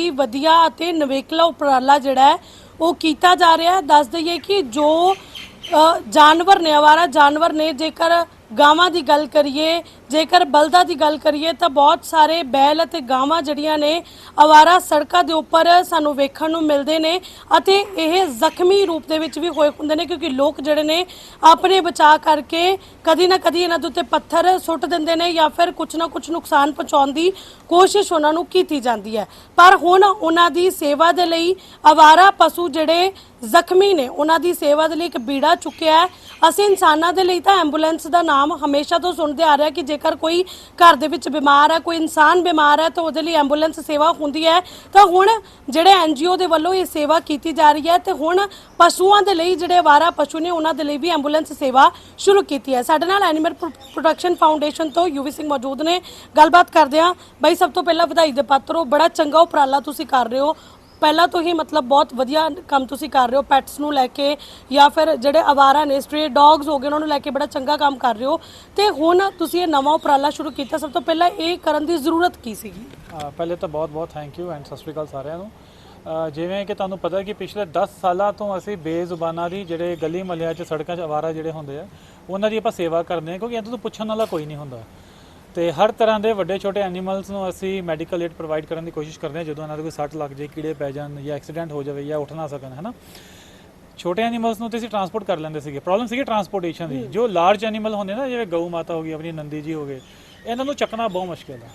ਹੀ ਵਧੀਆ ਅਤੇ ਨਵੇਕਲਾ ਉਪਰਾਲਾ ਜਿਹੜਾ ਹੈ ਉਹ ਕੀਤਾ ਜਾ ਰਿਹਾ ਹੈ। ਦੱਸ ਦਈਏ ਕਿ ਜੋ ਅ, ਜਾਨਵਰ ਨੇ ਆਵਾਰਾ ਜਾਨਵਰ ਨੇ ਜੇਕਰ ਗਾਵਾਂ ਦੀ ਗੱਲ ਕਰੀਏ, ਜੇਕਰ ਬਲਦਾਂ ਦੀ ਗੱਲ ਕਰੀਏ ਤਾਂ ਬਹੁਤ ਸਾਰੇ ਬੈਲ ਅਤੇ ਗਾਵਾਂ ਜਿਹੜੀਆਂ ਨੇ ਆਵਾਰਾ ਸੜਕਾਂ ਦੇ ਉੱਪਰ ਸਾਨੂੰ ਵੇਖਣ ਨੂੰ ਮਿਲਦੇ ਨੇ ਅਤੇ ਇਹ ਜ਼ਖਮੀ ਰੂਪ ਦੇ ਵਿੱਚ ਵੀ ਹੋਏ ਹੁੰਦੇ ਨੇ ਕਿਉਂਕਿ ਲੋਕ ਜਿਹੜੇ ਨੇ ਆਪਣੇ ਬਚਾਅ ਕਰਕੇ ਕਦੀ ਨਾ ਕਦੀ ਇਹਨਾਂ ਦੇ ਉੱਤੇ ਪੱਥਰ ਸੁੱਟ ਦਿੰਦੇ ਨੇ ਜਾਂ ਫਿਰ ਕੁਝ ਨਾ ਕੁਝ ਨੁਕਸਾਨ ਪਹੁੰਚਾਉਣ ਦੀ ਕੋਸ਼ਿਸ਼ ਉਹਨਾਂ ਨੂੰ ਕੀਤੀ ਜਾਂਦੀ ਹੈ। ਪਰ ਹੁਣ ਉਹਨਾਂ ਦੀ ਸੇਵਾ ਦੇ ਲਈ ਆਵਾਰਾ ਪਸ਼ੂ ਜਿਹੜੇ ਜ਼ਖਮੀ ਨੇ, ਉਹਨਾਂ ਦੀ ਸੇਵਾ ਦੇ ਲਈ ਇੱਕ ਬੀੜਾ ਚੁੱਕਿਆ ਹੈ। ਅਸੀਂ ਇਨਸਾਨਾਂ ਦੇ ਲਈ ਤਾਂ ਐਂਬੂਲੈਂਸ ਦਾ ਨਾਮ ਹਮੇਸ਼ਾ ਤੋਂ ਸੁਣਦੇ ਆ ਰਿਹਾ ਕਿ ਜੇਕਰ ਕੋਈ ਘਰ ਦੇ ਵਿੱਚ ਬਿਮਾਰ ਹੈ, ਕੋਈ ਇਨਸਾਨ ਬਿਮਾਰ ਹੈ, ਤਾਂ ਉਹਦੇ ਲਈ ਐਂਬੂਲੈਂਸ ਸੇਵਾ ਹੁੰਦੀ ਹੈ। ਤਾਂ ਹੁਣ ਜਿਹੜੇ ਐਨਜੀਓ ਦੇ ਵੱਲੋਂ ਇਹ ਸੇਵਾ ਕੀਤੀ ਜਾ ਰਹੀ ਹੈ ਤੇ ਹੁਣ ਪਸ਼ੂਆਂ ਦੇ ਲਈ ਜਿਹੜੇ ਆਵਾਰਾ ਪਸ਼ੂ ਨੇ, ਉਹਨਾਂ ਦੇ ਲਈ ਵੀ ਐਂਬੂਲੈਂਸ ਸੇਵਾ ਸ਼ੁਰੂ ਕੀਤੀ ਹੈ। ਸਾਡੇ ਨਾਲ ਐਨੀਮਲ ਪ੍ਰੋਟੈਕਸ਼ਨ ਫਾਊਂਡੇਸ਼ਨ ਤੋਂ ਯੂਵੀ ਸਿੰਘ ਮੌਜੂਦ ਨੇ। ਗੱਲਬਾਤ ਕਰਦੇ ਹਾਂ। ਬਾਈ, ਸਭ ਤੋਂ ਪਹਿਲਾਂ ਵਧਾਈ ਦੇ ਪਾਤਰ ਹੋ। ਬੜਾ ਚੰਗਾ ਉਪਰਾਲਾ ਤੁਸੀਂ ਕਰ ਰਹੇ ਹੋ। ਪਹਿਲਾਂ ਤੋਂ ਹੀ ਮਤਲਬ ਬਹੁਤ ਵਧੀਆ ਕੰਮ ਤੁਸੀਂ ਕਰ ਰਹੇ ਹੋ ਪੈਟਸ ਨੂੰ ਲੈ ਕੇ ਜਾਂ ਫਿਰ ਜਿਹੜੇ ਆਵਾਰਾ ਨੇ ਸਟ੍ਰੇ ਡੌਗਸ ਹੋ ਗਏ ਉਹਨਾਂ ਨੂੰ ਲੈ ਕੇ ਬੜਾ ਚੰਗਾ ਕੰਮ ਕਰ ਰਹੇ ਹੋ। ਤੇ ਹੁਣ ਤੁਸੀਂ ਇਹ ਨਵਾਂ ਉਪਰਾਲਾ ਸ਼ੁਰੂ ਕੀਤਾ ਸਭ ਤੋਂ ਪਹਿਲਾਂ ਇਹ ਕਰਨ ਦੀ ਜ਼ਰੂਰਤ ਕੀ ਸੀਗੀ? ਅ, ਪਹਿਲੇ ਤਾਂ ਬਹੁਤ-ਬਹੁਤ ਥੈਂਕ ਯੂ ਐਂਡ ਸਤਿ ਸ਼੍ਰੀ ਅਕਾਲ ਸਾਰਿਆਂ ਨੂੰ। ਅ, ਜਿਵੇਂ ਕਿ ਤੁਹਾਨੂੰ ਪਤਾ ਕਿ ਪਿਛਲੇ 10 ਸਾਲਾਂ ਤੋਂ ਅਸੀਂ ਬੇਜ਼ੁਬਾਨਾਂ ਦੀ ਜਿਹੜੇ ਗਲੀ ਮਹੱਲਿਆਂ 'ਚ ਸੜਕਾਂ 'ਚ ਆਵਾਰਾ ਜਿਹੜੇ ਹੁੰਦੇ ਆ ਉਹਨਾਂ ਦੀ ਆਪਾਂ ਸੇਵਾ ਕਰਦੇ ਹਾਂ ਕਿਉਂਕਿ ਇਹਨਾਂ ਤੋਂ ਪੁੱਛਣ ਵਾਲਾ ਕੋਈ ਨਹੀਂ ਹੁੰਦਾ। ਤੇ ਹਰ ਤਰ੍ਹਾਂ ਦੇ ਵੱਡੇ ਛੋਟੇ ਐਨੀਮਲਸ ਨੂੰ ਅਸੀਂ ਮੈਡੀਕਲ ਏਡ ਪ੍ਰੋਵਾਈਡ ਕਰਨ ਦੀ ਕੋਸ਼ਿਸ਼ ਕਰਦੇ ਹਾਂ ਜਦੋਂ ਇਹਨਾਂ ਦੇ ਕੋਈ ਸੱਟ ਲੱਗ ਜਾਏ ਕੀੜੇ ਪੈ ਜਾਣ ਜਾਂ ਐਕਸੀਡੈਂਟ ਹੋ ਜਾਵੇ ਜਾਂ ਉੱਠ ਨਾ ਸਕਣ ਹੈਨਾ? ਛੋਟੇ ਐਨੀਮਲਸ ਨੂੰ ਤੇ ਅਸੀਂ ਟਰਾਂਸਪੋਰਟ ਕਰ ਲੈਂਦੇ ਸੀਗੇ। ਪ੍ਰੋਬਲਮ ਸੀਗੀ ਟਰਾਂਸਪੋਰਟੇਸ਼ਨ ਦੀ। ਜੋ ਲਾਰਜ ਐਨੀਮਲ ਹੁੰਦੇ ਨਾ ਜਿਵੇਂ ਗਊ ਮਾਤਾ ਹੋ ਗਈ ਆਪਣੀ ਨੰਦੀ ਜੀ ਹੋ ਗਏ ਇਹਨਾਂ ਨੂੰ ਚੱਕਣਾ ਬਹੁਤ ਮੁਸ਼ਕਿਲ ਹੈ।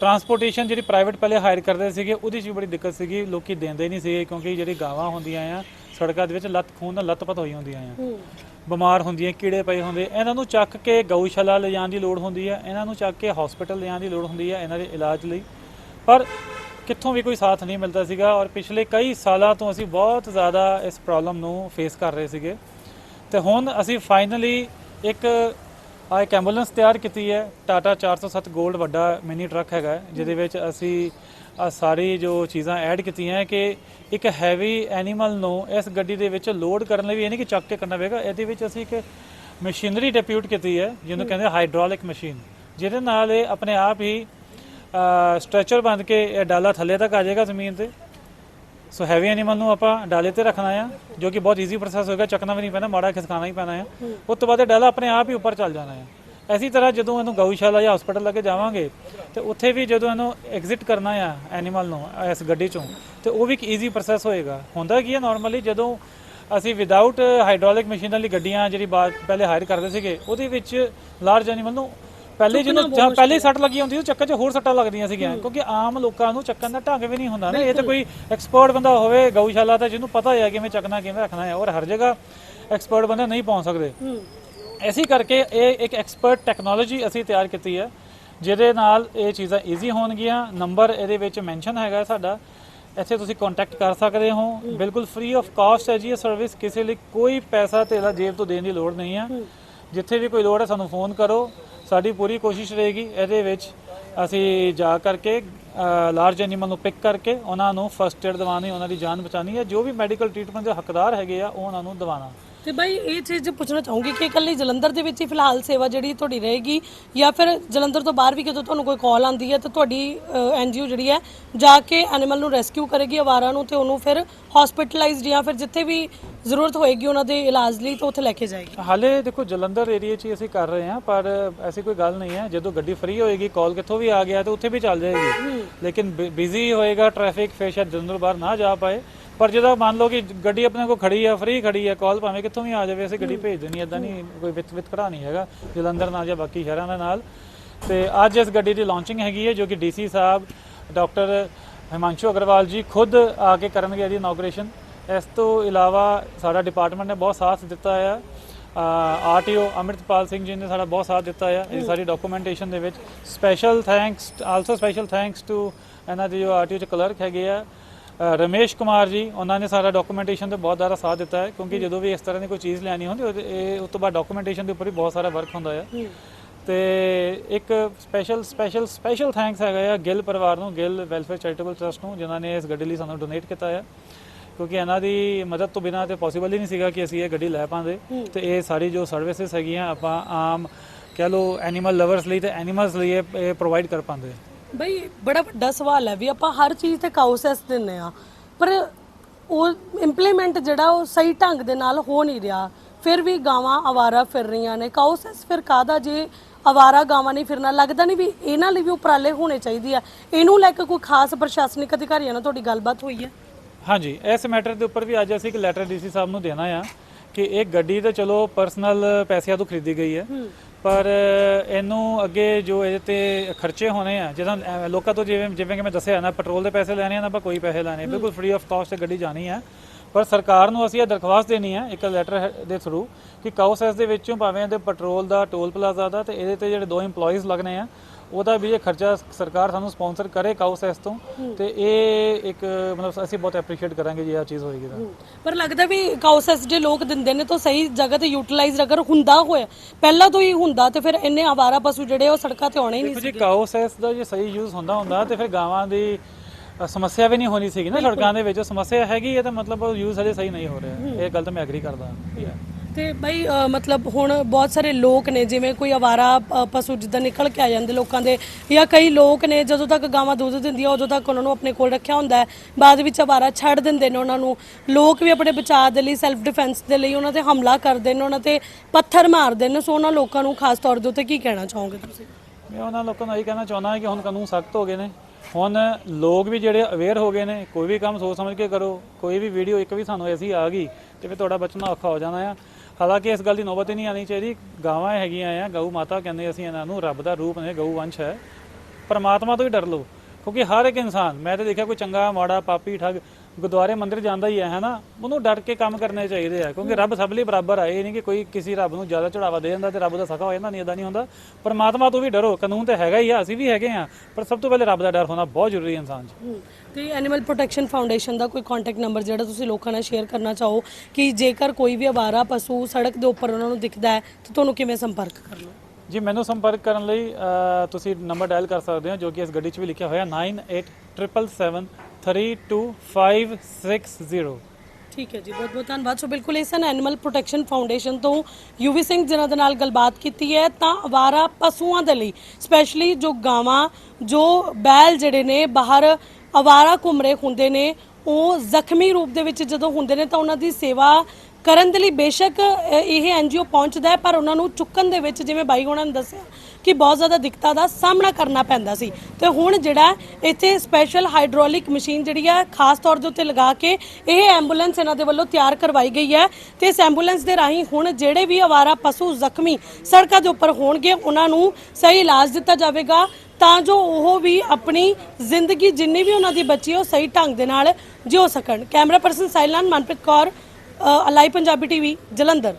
ਟਰਾਂਸਪੋਰਟੇਸ਼ਨ ਜਿਹੜੀ ਪ੍ਰਾਈਵੇਟ ਪਹਿਲੇ ਹਾਇਰ ਕਰਦੇ ਸੀਗੇ ਉਹਦੀ 'ਚ ਵੀ ਬੜੀ ਦਿੱਕਤ ਸੀਗੀ। ਲੋਕੀ ਦਿੰਦੇ ਨਹੀਂ ਸੀਗੇ ਕਿਉਂਕਿ ਜਿਹੜੀ ਗਾਵਾਂ ਹੁੰਦੀਆਂ ਆ ਸੜਕਾਂ ਦੇ ਵਿੱਚ ਲੱਤ ਖੂਨ ਨਾਲ ਲੱਤਪਤ ਹੋਈ ਹੁੰਦੀਆਂ ਆ। ਬਿਮਾਰ ਹੁੰਦੀਆਂ, ਕੀੜੇ ਪਏ ਹੁੰਦੇ, ਇਹਨਾਂ ਨੂੰ ਚੱਕ ਕੇ ਗਊਸ਼ਾਲਾ ਲਿਜਾਣ ਦੀ ਲੋੜ ਹੁੰਦੀ ਹੈ, ਇਹਨਾਂ ਨੂੰ ਚੱਕ ਕੇ ਹਸਪੀਟਲ ਲਿਜਾਣ ਦੀ ਲੋੜ ਹੁੰਦੀ ਹੈ ਇਹਨਾਂ ਦੇ ਇਲਾਜ ਲਈ। ਪਰ ਕਿੱਥੋਂ ਵੀ ਕੋਈ ਸਾਥ ਨਹੀਂ ਮਿਲਦਾ ਸੀਗਾ ਔਰ ਪਿਛਲੇ ਕਈ ਸਾਲਾਂ ਤੋਂ ਅਸੀਂ ਬਹੁਤ ਜ਼ਿਆਦਾ ਇਸ ਪ੍ਰੋਬਲਮ ਨੂੰ ਫੇਸ ਕਰ ਰਹੇ ਸੀਗੇ। ਤੇ ਹੁਣ ਅਸੀਂ ਫਾਈਨਲੀ ਇੱਕ ਆ ਇੱਕ ਐਂਬੂਲੈਂਸ ਤਿਆਰ ਕੀਤੀ ਹੈ ਟਾਟਾ 407 골ਡ ਵੱਡਾ ਮਿਨੀ ਟਰੱਕ ਹੈਗਾ ਜਿਹਦੇ ਵਿੱਚ ਅਸੀਂ ਸਾਰੀ ਜੋ ਚੀਜ਼ਾਂ ਐਡ ਕੀਤੀਆਂ ਹੈ ਕਿ ਇੱਕ ਹੈਵੀ ਐਨੀਮਲ ਨੂੰ ਇਸ ਗੱਡੀ ਦੇ ਵਿੱਚ ਲੋਡ ਕਰਨ ਲਈ ਵੀ ਇਹ ਨਹੀਂ ਕਿ ਚੱਕ ਕੇ ਕਰਨਾ ਪਵੇਗਾ ਇਹਦੇ ਵਿੱਚ ਅਸੀਂ ਇੱਕ ਮਸ਼ੀਨਰੀ ਡਿਪਿਊਟ ਕੀਤੀ ਹੈ ਜਿਹਨੂੰ ਕਹਿੰਦੇ ਹਾਈਡ੍ਰੋਲਿਕ ਮਸ਼ੀਨ ਜਿਹਦੇ ਨਾਲ ਇਹ ਆਪਣੇ ਆਪ ਹੀ ਸਟ੍ਰੈਚਰ ਬੰਦ ਕੇ ਇਹ ਡਾਲਾ ਥੱਲੇ ਤੱਕ ਆ ਜਾਏਗਾ ਜ਼ਮੀਨ ਤੇ। ਸੋ ਹੈਵੀ ਐਨੀਮਲ ਨੂੰ ਆਪਾਂ ਡਾਲੇ ਤੇ ਰੱਖਣਾ ਆ ਜੋ ਕਿ ਬਹੁਤ ਈਜ਼ੀ ਪ੍ਰੋਸੈਸ ਹੋਏਗਾ ਚੱਕਣਾ ਵੀ ਨਹੀਂ ਪੈਣਾ ਮਾੜਾ ਖਿਸਕਾਣਾ ਹੀ ਪੈਣਾ ਆ। ਉਸ ਤੋਂ ਬਾਅਦ ਇਹ ਡਾਲਾ ਆਪਣੇ ਆਪ ਹੀ ਉੱਪਰ ਚੱਲ ਜਾਣਾ ਆ। ਐਸੀ ਤਰ੍ਹਾਂ ਜਦੋਂ ਇਹਨੂੰ ਗਊਸ਼ਾਲਾ ਜਾਂ ਹਸਪੀਟਲ ਲੈ ਕੇ ਜਾਵਾਂਗੇ ਤੇ ਉੱਥੇ ਵੀ ਜਦੋਂ ਇਹਨੂੰ ਐਗਜ਼ਿਟ ਕਰਨਾ ਆ ਐਨੀਮਲ ਨੂੰ ਇਸ ਗੱਡੀ ਚੋਂ ਤੇ ਉਹ ਵੀ ਇੱਕ ਈਜ਼ੀ ਪ੍ਰੋਸੈਸ ਹੋਏਗਾ। ਹੁੰਦਾ ਕੀ ਹੈ ਨਾਰਮਲੀ ਜਦੋਂ ਅਸੀਂ ਵਿਦਆਊਟ ਹਾਈਡ੍ਰੋਲਿਕ ਮਸ਼ੀਨ ਵਾਲੀ ਗੱਡੀਆਂ ਜਿਹੜੀ ਬਾਅਦ ਪਹਿਲੇ ਹਾਇਰ ਕਰਦੇ ਸੀਗੇ ਉਹਦੇ ਵਿੱਚ ਲਾਰਜ ਐਨੀਮਲ ਨੂੰ ਪਹਿਲੇ ਜਿਹਨੂੰ ਜਾਂ ਪਹਿਲੇ ਸੱਟ ਲੱਗੀ ਹੁੰਦੀ ਸੀ ਚੱਕਰ 'ਚ ਹੋਰ ਸੱਟਾਂ ਲੱਗਦੀਆਂ ਸੀਗੀਆਂ ਕਿਉਂਕਿ ਆਮ ਲੋਕਾਂ ਨੂੰ ਚੱਕਣ ਦਾ ਢੰਗ ਵੀ ਨਹੀਂ ਹੁੰਦਾ ਨਾ ਇਹ ਤਾਂ ਕੋਈ ਐਕਸਪਰਟ ਬੰਦਾ ਹੋਵੇ ਗਊਸ਼ਾਲਾ ਤਾਂ ਜਿਹਨੂੰ ਪਤਾ ਹੈ ਕਿਵੇਂ ਚੱਕਣਾ ਕਿਵੇਂ ਰੱਖਣਾ ਹੈ ਔਰ ਹਰ ਜਗ੍ਹਾ ਐਕਸਪਰਟ ਬੰਦੇ ਨਹੀਂ ਪਹੁੰਚ ਸਕਦੇ। ਐਸੀ ਕਰਕੇ ਇਹ ਇੱਕ ਐਕਸਪਰਟ ਟੈਕਨੋਲੋਜੀ ਅਸੀਂ ਤਿਆਰ ਕੀਤੀ ਹੈ, ਜਿਹਦੇ ਨਾਲ ਇਹ ਚੀਜ਼ਾਂ ਈਜ਼ੀ ਹੋਣਗੀਆਂ। ਨੰਬਰ ਇਹਦੇ ਵਿੱਚ ਮੈਂਸ਼ਨ ਹੈਗਾ ਸਾਡਾ। ਇੱਥੇ ਤੁਸੀਂ ਕੰਟੈਕਟ ਕਰ ਸਕਦੇ ਹੋ। ਬਿਲਕੁਲ ਫ੍ਰੀ ਆਫ ਕਾਸਟ ਹੈ ਜੀ ਇਹ ਸਰਵਿਸ ਕਿਸੇ ਲਈ ਕੋਈ ਪੈਸਾ ਧੇਲਾ ਜੇਬ ਤੋਂ ਦੇਣ ਦੀ ਲੋੜ ਨਹੀਂ ਹੈ। ਜਿੱਥੇ ਵੀ ਕੋਈ ਲੋੜ ਹੈ ਸਾਨੂੰ ਫੋਨ ਕਰੋ। ਸਾਡੀ ਪੂਰੀ ਕੋਸ਼ਿਸ਼ ਰਹੇਗੀ। ਇਹਦੇ ਵਿੱਚ ਅਸੀਂ ਜਾ ਕਰਕੇ ਲਾਰਜ ਐਨੀਮਲ ਨੂੰ ਪਿਕ ਕਰਕੇ ਉਹਨਾਂ ਨੂੰ ਫਸਟ ਏਡ ਦਿਵਾਉਣੀ, ਉਹਨਾਂ ਦੀ ਜਾਨ ਬਚਾਉਣੀ ਹੈ। ਜੋ ਵੀ ਮੈਡੀਕਲ ਟ੍ਰੀਟਮੈਂਟ ਦੇ ਹੱਕਦਾਰ ਹੈਗੇ ਆ ਉਹ ਉਹਨਾਂ ਨੂੰ ਦਿਵਾਉਣਾ। ਤੇ ਬਾਈ ਇਹ ਚੀਜ਼ ਪੁੱਛਣਾ ਚਾਹੂੰਗੀ ਕਿ ਇਕੱਲੀ ਜਲੰਧਰ ਦੇ ਵਿੱਚ ਹੀ ਫਿਲਹਾਲ ਸੇਵਾ ਜਿਹੜੀ ਤੁਹਾਡੀ ਰਹੇਗੀ ਜਾਂ ਫਿਰ ਜਲੰਧਰ ਤੋਂ ਬਾਹਰ ਵੀ ਜਦੋਂ ਤੁਹਾਨੂੰ ਕੋਈ ਕਾਲ ਆਉਂਦੀ ਹੈ ਤਾਂ ਤੁਹਾਡੀ ਐਨਜੀਓ ਜਿਹੜੀ ਹੈ ਜਾ ਕੇ ਐਨੀਮਲ ਨੂੰ ਰੈਸਕਿਊ ਕਰੇਗੀ ਆਵਾਰਾ ਨੂੰ ਤੇ ਉਹਨੂੰ ਫਿਰ ਹਸਪੀਟਲਾਈਜ਼ਡ ਜਾਂ ਫਿਰ ਜਿੱਥੇ ਵੀ ਜ਼ਰੂਰਤ ਹੋਏਗੀ ਉਹਨਾਂ ਦੇ ਇਲਾਜ ਲਈ ਤਾਂ ਉੱਥੇ ਲੈ ਕੇ ਜਾਏਗੀ। ਹਾਲੇ ਦੇਖੋ ਜਲੰਧਰ ਏਰੀਆ 'ਚ ਹੀ ਅਸੀਂ ਕਰ ਰਹੇ ਹਾਂ ਪਰ ਐਸੀ ਕੋਈ ਗੱਲ ਨਹੀਂ ਹੈ। ਜਦੋਂ ਗੱਡੀ ਫ੍ਰੀ ਹੋਏਗੀ ਕਾਲ ਕਿੱਥੋਂ ਵੀ ਆ ਗਿਆ ਤਾਂ ਉੱਥੇ ਵੀ ਚੱਲ ਜਾਏਗੀ। ਲੇਕਿਨ ਬਿਜ਼ੀ ਹੋਏਗਾ ਟ੍ਰੈਫਿਕ ਸ਼ਾਇਦ ਜਲੰਧਰ ਬਾਹਰ ਨਾ ਜਾ ਪਾਏ। ਪਰ ਜਦੋਂ ਮੰਨ ਲਓ ਕਿ ਗੱਡੀ ਆਪਣੇ ਕੋਲ ਖੜੀ ਆ ਫ੍ਰੀ ਖੜੀ ਆ ਕਾਲ ਭਾਵੇਂ ਕਿੱਥੋਂ ਵੀ ਆ ਜਾਵੇ ਅਸੀਂ ਗੱਡੀ ਭੇਜ ਦੇਣੀ ਇਦਾਂ ਨਹੀਂ ਕੋਈ ਵਿਤ ਵਿਤ ਖੜਾ ਨਹੀਂ ਹੈਗਾ ਜਲੰਧਰ ਨਾਲ ਜਾਂ ਬਾਕੀ ਸ਼ਹਿਰਾਂ ਦੇ ਨਾਲ। ਤੇ ਅੱਜ ਇਸ ਗੱਡੀ ਦੀ ਲਾਂਚਿੰਗ ਹੈਗੀ ਹੈ ਜੋ ਕਿ ਡੀਸੀ ਸਾਹਿਬ ਡਾਕਟਰ ਹਿਮਾਂਸ਼ੂ ਅਗਰਵਾਲ ਜੀ ਖੁਦ ਆ ਕੇ ਕਰਨਗੇ ਇਹਦੀ ਇਨੋਗ੍ਰੇਸ਼ਨ ਇਸ ਤੋਂ ਇਲਾਵਾ ਸਾਡਾ ਡਿਪਾਰਟਮੈਂਟ ਨੇ ਬਹੁਤ ਸਾਥ ਦਿੱਤਾ ਹੈ ਆਰਟੀਓ ਅਮਰਿਤਪਾਲ ਸਿੰਘ ਜੀ ਨੇ ਸਾਡਾ ਬਹੁਤ ਸਾਥ ਦਿੱਤਾ ਹੈ ਇਹ ਸਾਰੀ ਡਾਕੂਮੈਂਟੇਸ਼ਨ ਦੇ ਵਿੱਚ। Special thanks also special thanks to ਇਹਨਾਂ ਦੇ ਜੋ ਆਰਟੀਓ ਚ ਕਲਰਕ ਹੈਗੇ ਆ। ਰਮੇਸ਼ ਕੁਮਾਰ ਜੀ ਉਹਨਾਂ ਨੇ ਸਾਰਾ ਡਾਕੂਮੈਂਟੇਸ਼ਨ ਤੇ ਬਹੁਤ ਜ਼ਿਆਦਾ ਸਾਥ ਦਿੱਤਾ ਹੈ ਕਿਉਂਕਿ ਜਦੋਂ ਵੀ ਇਸ ਤਰ੍ਹਾਂ ਦੀ ਕੋਈ ਚੀਜ਼ ਲੈਣੀ ਹੁੰਦੀ ਉਹਦੇ- ਇਹ ਉਸ ਤੋਂ ਬਾਅਦ ਡਾਕੂਮੈਂਟੇਸ਼ਨ ਦੇ ਉੱਪਰ ਵੀ ਬਹੁਤ ਸਾਰਾ ਵਰਕ ਹੁੰਦਾ ਹੈ। ਤੇ ਇੱਕ ਸਪੈਸ਼ਲ ਸਪੈਸ਼ਲ ਸਪੈਸ਼ਲ ਥੈਂਕਸ ਹੈਗਾ ਆ ਗਿੱਲ ਪਰਿਵਾਰ ਨੂੰ ਗਿੱਲ ਵੈਲਫੇਅਰ ਚੈਰੀਟੇਬਲ ਟਰਸਟ ਨੂੰ ਜਿਨ੍ਹਾਂ ਨੇ ਇਸ ਗੱਡੀ ਲਈ ਸਾਨੂੰ ਡੋਨੇਟ ਕੀਤਾ ਹੈ ਕਿਉਂਕਿ ਇਹਨਾਂ ਦੀ ਮਦਦ ਤੋਂ ਬਿਨਾਂ ਤੇ ਪੋਸੀਬਲ ਹੀ ਨਹੀਂ ਸੀਗਾ ਕਿ ਅਸੀਂ ਇਹ ਗੱਡੀ ਲੈ ਪਾਉਂਦੇ ਤੇ ਇਹ ਸਾਰੀ ਜੋ ਸਰਵਿਸਿਜ਼ ਹੈਗੀਆਂ ਆਪਾਂ ਆਮ ਕਹਿ ਲਓ ਐਨੀਮਲ ਲਵਰਸ ਲਈ ਤੇ ਐਨੀਮਲਸ ਲਈ ਇਹ ਪ੍ਰੋਵਾਈਡ ਕਰ ਪਾਉਂਦੇ ਬਈ ਬੜਾ ਵੱਡਾ ਸਵਾਲ ਹੈ ਵੀ ਆਪਾਂ ਹਰ ਚੀਜ਼ ਤੇ ਕਾਉਸੈਸ ਦਿੰਨੇ ਆ ਪਰ ਉਹ ਇੰਪਲੀਮੈਂਟ ਜਿਹੜਾ ਉਹ ਸਹੀ ਢੰਗ ਦੇ ਨਾਲ ਹੋ ਨਹੀਂ ਰਿਹਾ। ਫਿਰ ਵੀ ਗਾਵਾਂ ਆਵਾਰਾ ਫਿਰ ਰਹੀਆਂ ਨੇ। ਕਾਉਸੈਸ ਫਿਰ ਕਾਦਾ ਜੇ ਆਵਾਰਾ ਗਾਵਾਂ ਨਹੀਂ ਫਿਰਨਾ ਲੱਗਦਾ ਨਹੀਂ ਵੀ ਇਹਨਾਂ ਲਈ ਵੀ ਉਪਰਾਲੇ ਹੋਣੇ ਚਾਹੀਦੇ ਆ। ਇਹਨੂੰ ਲੈ ਕੇ ਕੋਈ ਖਾਸ ਪ੍ਰਸ਼ਾਸਨਿਕ ਅਧਿਕਾਰੀਆਂ ਨਾਲ ਤੁਹਾਡੀ ਗੱਲਬਾਤ ਹੋਈ ਹੈ? ਹਾਂਜੀ ਇਸ ਮੈਟਰ ਦੇ ਉੱਪਰ ਵੀ ਅੱਜ ਅਸੀਂ ਇੱਕ ਲੈਟਰ ਡੀਸੀ ਸਾਹਿਬ ਨੂੰ ਦੇਣਾ ਆ ਕਿ ਇਹ ਗੱਡੀ ਤਾਂ ਚਲੋ ਪਰਸਨਲ ਪੈਸਿਆਂ ਤੋਂ ਖਰੀਦੀ ਗਈ ਹੈ। ਪਰ ਇਹਨੂੰ ਅੱਗੇ ਜੋ ਇਹਦੇ ਤੇ ਖਰਚੇ ਹੋਣੇ ਆ ਜਦੋਂ ਲੋਕਾਂ ਤੋਂ ਜਿਵੇਂ ਜਿਵੇਂ ਕਿ ਮੈਂ ਦੱਸਿਆ ਨਾ ਪੈਟਰੋਲ ਦੇ ਪੈਸੇ ਲੈਣੇ ਆ ਨਾ ਆਪਾਂ ਕੋਈ ਪੈਸੇ ਲੈਣੇ ਬਿਲਕੁਲ ਫ੍ਰੀ ਆਫ ਕਾਸਟ ਗੱਡੀ ਜਾਣੀ ਆ। ਪਰ ਸਰਕਾਰ ਨੂੰ ਅਸੀਂ ਇਹ ਦਰਖਾਸਤ ਦੇਣੀ ਹੈ ਇੱਕ ਲੈਟਰ ਦੇ ਥਰੂ ਕਿ ਕਾਉਸੈਸ ਦੇ ਵਿੱਚੋਂ ਭਾਵੇਂ ਇਹਦੇ ਪੈਟਰੋਲ ਦਾ ਟੋਲ ਪਲਾਜ਼ਾ ਦਾ ਤੇ ਇਹਦੇ ਤੇ ਜਿਹੜੇ ਦੋ EMPLOYEES ਲੱਗਣੇ ਆ ਉਹਦਾ ਵੀ ਇਹ ਖਰਚਾ ਸਰਕਾਰ ਸਾਨੂੰ ਸਪਾਂਸਰ ਕਰੇ ਕਾਉਸੈਸ ਤੋਂ ਤੇ ਇਹ ਇੱਕ ਮਤਲਬ ਅਸੀਂ ਬਹੁਤ ਐਪਰੀਸ਼ੀਏਟ ਕਰਾਂਗੇ ਜੇ ਇਹ ਚੀਜ਼ ਹੋਏਗੀ ਤਾਂ। ਪਰ ਲੱਗਦਾ ਵੀ ਕਾਉਸੈਸ ਜੇ ਲੋਕ ਦਿੰਦੇ ਨੇ ਤਾਂ ਸਹੀ ਜਗ੍ਹਾ ਤੇ ਯੂਟਿਲਾਈਜ਼ ਅਗਰ ਹੁੰਦਾ ਹੋਇਆ ਪਹਿਲਾਂ ਤੋਂ ਹੀ ਹੁੰਦਾ ਤੇ ਫਿਰ ਇੰਨੇ ਆਵਾਰਾ ਪਸ਼ੂ ਜਿਹੜੇ ਉਹ ਸੜਕਾਂ ਤੇ ਆਉਣੇ ਹੀ ਨਹੀਂ ਦੇਖੋ ਜੀ ਕਾਉਸੈਸ ਦਾ ਜੇ ਸਹੀ ਯੂਜ਼ ਹੁੰਦਾ ਹੁੰਦਾ ਤੇ ਫਿਰ ਗਾਵਾਂ ਦੀ ਸਮੱਸਿਆ ਵੀ ਨਹੀਂ ਹੋਣੀ ਸੀਗੀ ਨਾ ਸੜਕਾਂ ਦੇ ਵਿੱਚ। ਸਮੱਸਿਆ ਹੈਗੀ ਹੈ ਤਾਂ ਮਤਲਬ ਯੂਜ਼ ਹਜੇ ਸਹੀ ਨਹੀਂ ਹੋ ਰਿਹਾ। ਇਹ ਗੱਲ ਤਾਂ ਮੈਂ ਐਗਰੀ ਕਰਦਾ। ਹਾਂ ਤੇ ਬਈ ਅ, ਮਤਲਬ ਹੁਣ ਬਹੁਤ ਸਾਰੇ ਲੋਕ ਨੇ ਜਿਵੇਂ ਕੋਈ ਆਵਾਰਾ ਅ, ਪਸ਼ੂ ਜਿੱਦਾਂ ਨਿਕਲ ਕੇ ਆ ਜਾਂਦੇ ਲੋਕਾਂ ਦੇ ਜਾਂ ਕਈ ਲੋਕ ਨੇ ਜਦੋਂ ਤੱਕ ਗਾਵਾਂ ਦੁੱਧ ਦਿੰਦੀਆਂ ਉਦੋਂ ਤੱਕ ਉਹਨਾਂ ਨੂੰ ਆਪਣੇ ਕੋਲ ਰੱਖਿਆ ਹੁੰਦਾ ਹੈ। ਬਾਅਦ ਵਿੱਚ ਆਵਾਰਾ ਛੱਡ ਦਿੰਦੇ ਨੇ ਉਹਨਾਂ ਨੂੰ। ਲੋਕ ਵੀ ਆਪਣੇ ਬਚਾਅ ਦੇ ਲਈ ਸੈਲਫ ਡਿਫੈਂਸ ਦੇ ਲਈ ਉਹਨਾਂ ਤੇ ਹਮਲਾ ਕਰਦੇ ਨੇ ਉਹਨਾਂ ਤੇ ਪੱਥਰ ਮਾਰਦੇ ਨੇ। ਸੋ ਉਹਨਾਂ ਲੋਕਾਂ ਨੂੰ ਖਾਸ ਤੌਰ ਦੇ ਉੱਤੇ ਕੀ ਕਹਿਣਾ ਚਾਹੋਗੇ ਤੁਸੀਂ? ਮੈਂ ਉਹਨਾਂ ਲੋਕਾਂ ਨੂੰ ਇਹ ਕਹਿਣਾ ਚਾਹੁੰਦਾ ਹਾਂ ਕਿ ਹੁਣ ਕਾਨੂੰਨ ਸਖਤ ਹੋ ਗਏ ਨੇ। ਹੁਣ ਲੋਕ ਵੀ ਜਿਹੜੇ ਅਵੇਅਰ ਹੋ ਗਏ ਨੇ ਕੋਈ ਵੀ ਕੰਮ ਸੋਚ ਸਮਝ ਕੇ ਕਰੋ ਕੋਈ ਵੀ ਵੀਡੀਓ ਇੱਕ ਵੀ ਸਾਨੂੰ ਐਸੀ ਆ ਗਈ ਤੇ ਫਿਰ ਤੁਹਾਡਾ ਬਚਣਾ ਔਖਾ ਹੋ ਜਾਣਾ ਆ। ਹਾਲਾਂਕਿ ਇਸ ਗੱਲ ਦੀ ਨੌਬਤ ਹੀ ਨਹੀਂ ਆਣੀ ਚਾਹੀਦੀ। ਗਾਵਾਂ ਹੈਗੀਆਂ ਆ, ਗਊ ਮਾਤਾ ਕਹਿੰਦੇ ਅਸੀਂ ਇਹਨਾਂ ਨੂੰ, ਰੱਬ ਦਾ ਰੂਪ ਨੇ, ਗਊ ਵੰਸ਼ ਹੈ। ਪਰਮਾਤਮਾ ਤੋਂ ਵੀ ਡਰ ਲਓ, ਕਿਉਂਕਿ ਹਰ ਇੱਕ ਇਨਸਾਨ, ਮੈਂ ਤੇ ਦੇਖਿਆ ਕੋਈ ਚੰਗਾ, ਮਾੜਾ, ਪਾਪੀ, ਠੱਗ, ਗੁਰਦੁਆਰੇ ਮੰਦਿਰ ਜਾਂਦਾ ਹੀ ਹੈ, ਹੈਨਾ? ਉਹਨੂੰ ਡਰ ਕੇ ਕੰਮ ਕਰਨੇ ਚਾਹੀਦੇ ਆ, ਕਿਉਂਕਿ ਰੱਬ ਸਭ ਲਈ ਬਰਾਬਰ ਆ, ਇਹ ਨਹੀਂ ਕਿ ਕੋਈ ਕਿਸੇ ਰੱਬ ਨੂੰ ਜ਼ਿਆਦਾ ਚੜਾਵਾ ਦੇ ਜਾਂਦਾ ਤੇ ਰੱਬ ਦਾ ਸਖਾ ਹੋ ਜਾਂਦਾ, ਨਹੀਂ ਇਦਾਂ ਨਹੀਂ ਹੁੰਦਾ। ਪਰਮਾਤਮਾ ਤੋਂ ਵੀ ਡਰੋ, ਕਾਨੂੰਨ ਤੇ ਹੈਗਾ ਹੀ ਆ, ਅਸੀਂ ਵੀ ਹੈਗੇ ਆ, ਪਰ ਸਭ ਤੋਂ ਪਹਿਲੇ ਰੱਬ ਦਾ ਡਰ ਹੋਣਾ ਬਹੁਤ ਜ਼ਰੂਰੀ ਹੈ ਇਨਸਾਨ 'ਚ। ਤੇ ਐਨੀਮਲ ਪ੍ਰੋਟੈਕਸ਼ਨ ਫਾਊਂਡੇਸ਼ਨ ਦਾ ਕੋਈ ਕੰਟੈਕਟ ਨੰਬਰ ਜਿਹੜਾ ਤੁਸੀਂ ਲੋਕਾਂ ਨਾਲ ਸ਼ੇਅਰ ਕਰਨਾ ਚਾਹੋ ਕਿ ਜੇਕਰ ਕੋਈ ਵੀ ਆਵਾਰਾ ਪਸ਼ੂ ਸੜਕ ਦੇ ਉੱਪਰ ਉਹਨਾਂ ਨੂੰ ਦਿਖਦਾ ਹੈ ਤਾਂ ਤੁਹਾਨੂੰ ਕਿਵੇਂ ਸੰਪਰਕ ਕਰਨਾ? ਜੀ ਮੈਨੂੰ ਸੰਪਰਕ ਕਰਨ ਲਈ ਤੁਸੀਂ ਨੰਬਰ ਡਾਇਲ ਕਰ ਸਕਦੇ ਹੋ ਜੋ ਕਿ ਇਸ ਗੱਡੀ 'ਚ ਵੀ ਲਿਖਿਆ ਹੋਇਆ 9877732560 ਠੀਕ ਹੈ ਜੀ ਬਹੁਤ ਬਹੁਤ ਧੰਨਵਾਦ। ਸੋ ਬਿਲਕੁਲ ਇਸ ਐਨੀਮਲ ਪ੍ਰੋਟੈਕਸ਼ਨ ਫਾਊਂਡੇਸ਼ਨ ਤੋਂ ਯੂਵੀ ਸਿੰਘ ਜਿਨ੍ਹਾਂ ਦੇ ਨਾਲ ਗੱਲਬਾਤ ਕੀਤੀ ਹੈ ਤਾਂ ਅਵਾਰਾ ਪਸ਼ੂਆਂ ਦੇ ਲਈ ਸਪੈਸ਼ਲੀ ਜੋ ਗਾਵਾਂ ਜੋ ਬੈਲ ਜਿਹੜੇ ਨੇ ਬਾਹਰ ਅਵਾਰਾ ਘੁੰਮ ਰਹੇ ਹੁੰਦੇ ਨੇ ਉਹ ਜ਼ਖਮੀ ਰੂਪ ਦੇ ਵਿੱਚ ਜਦੋਂ ਹੁੰਦੇ ਨੇ ਤਾਂ ਉਹਨਾਂ ਦੀ ਸੇਵਾ ਕਰਨ ਦੇ ਲਈ ਬੇਸ਼ੱਕ ਅ, ਇਹ ਐਨਜੀਓ ਪਹੁੰਚਦਾ ਹੈ ਪਰ ਉਹਨਾਂ ਨੂੰ ਚੁੱਕਣ ਦੇ ਵਿੱਚ ਜਿਵੇਂ ਬਾਈ ਹੋਣਾ ਨੇ ਦੱਸਿਆ ਕਿ ਬਹੁਤ ਜ਼ਿਆਦਾ ਦਿੱਕਤਾਂ ਦਾ ਸਾਹਮਣਾ ਕਰਨਾ ਪੈਂਦਾ ਸੀ। ਤੇ ਹੁਣ ਜਿਹੜਾ ਇੱਥੇ ਸਪੈਸ਼ਲ ਹਾਈਡ੍ਰੋਲਿਕ ਮਸ਼ੀਨ ਜਿਹੜੀ ਹੈ ਖਾਸ ਤੌਰ ਦੇ ਉੱਤੇ ਲਗਾ ਕੇ ਇਹ ਐਂਬੂਲੈਂਸ ਇਹਨਾਂ ਦੇ ਵੱਲੋਂ ਤਿਆਰ ਕਰਵਾਈ ਗਈ ਹੈ। ਤੇ ਇਸ ਐਂਬੂਲੈਂਸ ਦੇ ਰਾਹੀਂ ਹੁਣ ਜਿਹੜੇ ਵੀ ਆਵਾਰਾ ਪਸ਼ੂ ਜ਼ਖਮੀ ਸੜਕਾਂ ਦੇ ਉੱਪਰ ਹੋਣਗੇ ਉਹਨਾਂ ਨੂੰ ਸਹੀ ਇਲਾਜ ਦਿੱਤਾ ਜਾਵੇਗਾ। ਤਾਂ ਜੋ ਉਹ ਵੀ ਆਪਣੀ ਜ਼ਿੰਦਗੀ ਜਿੰਨੀ ਵੀ ਉਹਨਾਂ ਦੀ ਬਚੀ ਹੈ, ਉਹ ਸਹੀ ਢੰਗ ਦੇ ਨਾਲ ਜਿਉ ਸਕਣ। ਕੈਮਰਾ ਪਰਸਨ ਸਾਇਲਾਨ ਮਨਪ੍ਰੀਤ ਕੌਰ ਅ, ਅਲਾਈ ਪੰਜਾਬੀ ਟੀਵੀ ਜਲੰਧਰ।